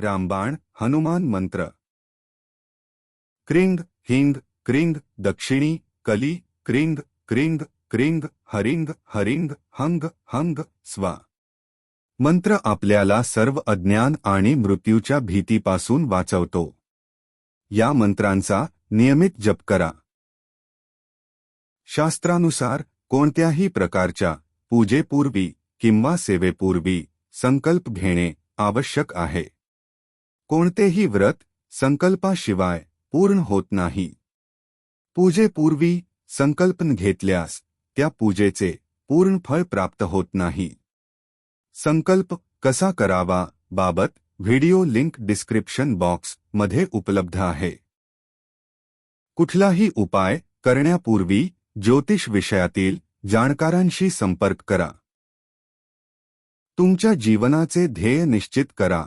रामबाण हनुमान मंत्र। क्रिंग, हिंग, क्रिंग, दक्षिणी, कली, क्रिंग क्रिंग क्रिंग, हरिंग हरिंग, हंग हंग, स्वा। मंत्र आपल्याला सर्व अज्ञान आणि मृत्यूच्या भीतीपासून वाचवतो. या मंत्रांचा नियमित जप करा. शास्त्रानुसार कोणत्याही प्रकारच्या पूजेपूर्वी किंवा सेवेपूर्वी संकल्प घेणे आवश्यक आहे. कोणतेही व्रत संकल्पाशिवाय पूर्ण होत नाही. पूजेपूर्वी संकल्पन घेतल्यास त्या पूजेचे पूर्ण फळ प्राप्त होत नाही. संकल्प कसा करावा बाबत व्हिडिओ लिंक डिस्क्रिप्शन बॉक्स मध्ये उपलब्ध आहे. कुठलाही उपाय करण्यापूर्वी ज्योतिष विषयातील जाणकारांशी संपर्क करा. तुमच्या जीवनाचे ध्येय निश्चित करा.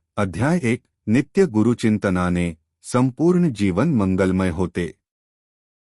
अध्याय एक नित्य गुरुचिंतनाने संपूर्ण जीवन मंगलमय होते।